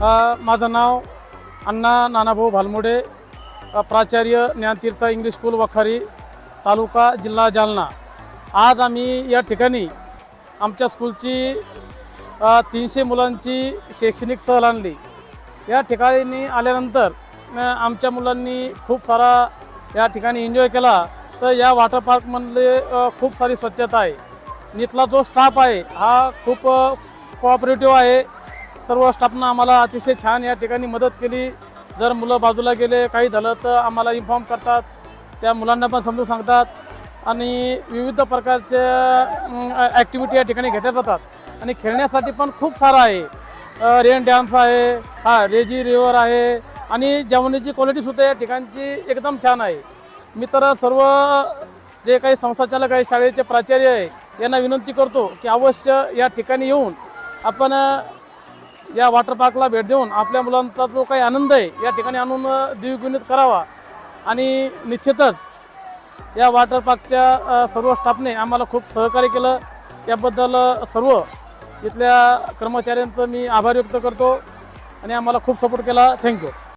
माझं नाव अण्णा नानाभाऊ भालमोडे प्राचार्य ज्ञानतीर्थ English school वखारी तालुका जिल्हा जालना. आज आम्ही या ठिकाणी आमच्या स्कूलची तीनशे मुलांची शैक्षणिक सहल आणली. या ठिकाणी आल्यानंतर आमच्या मुलांनी खूप सारा या ठिकाणी एन्जॉय केला. तर या वॉटर पार्कमधले खूप सारी स्वच्छता आहे. इथला जो स्टाफ आहे हा खूप कोऑपरेटिव्ह आहे. सर्व स्टाफनं आम्हाला अतिशय छान या ठिकाणी मदत केली. जर मुलं बाजूला गेले काही झालं तर आम्हाला इन्फॉर्म करतात. त्या मुलांना पण समजून सांगतात. आणि विविध प्रकारच्या ॲक्टिव्हिटी या ठिकाणी घेतल्या जातात. आणि खेळण्यासाठी पण खूप सारं आहे. रेन डॅन्स आहे हा रेजी रिव्हर आहे. आणि जेवणाची क्वालिटीसुद्धा या ठिकाणची एकदम छान आहे. मी तर सर्व जे काही संस्थाचालक आहे शाळेचे प्राचार्य आहे यांना विनंती करतो की अवश्य या ठिकाणी येऊन आपण या वॉटर पार्कला भेट देऊन आपल्या मुलांचा जो काही आनंद आहे या ठिकाणी आणून द्विगुणित करावा. आणि निश्चितच या वॉटर पार्कच्या सर्व स्टाफने आम्हाला खूप सहकार्य केलं. त्याबद्दल सर्व इथल्या कर्मचाऱ्यांचं मी आभार व्यक्त करतो आणि आम्हाला खूप सपोर्ट केला. थँक्यू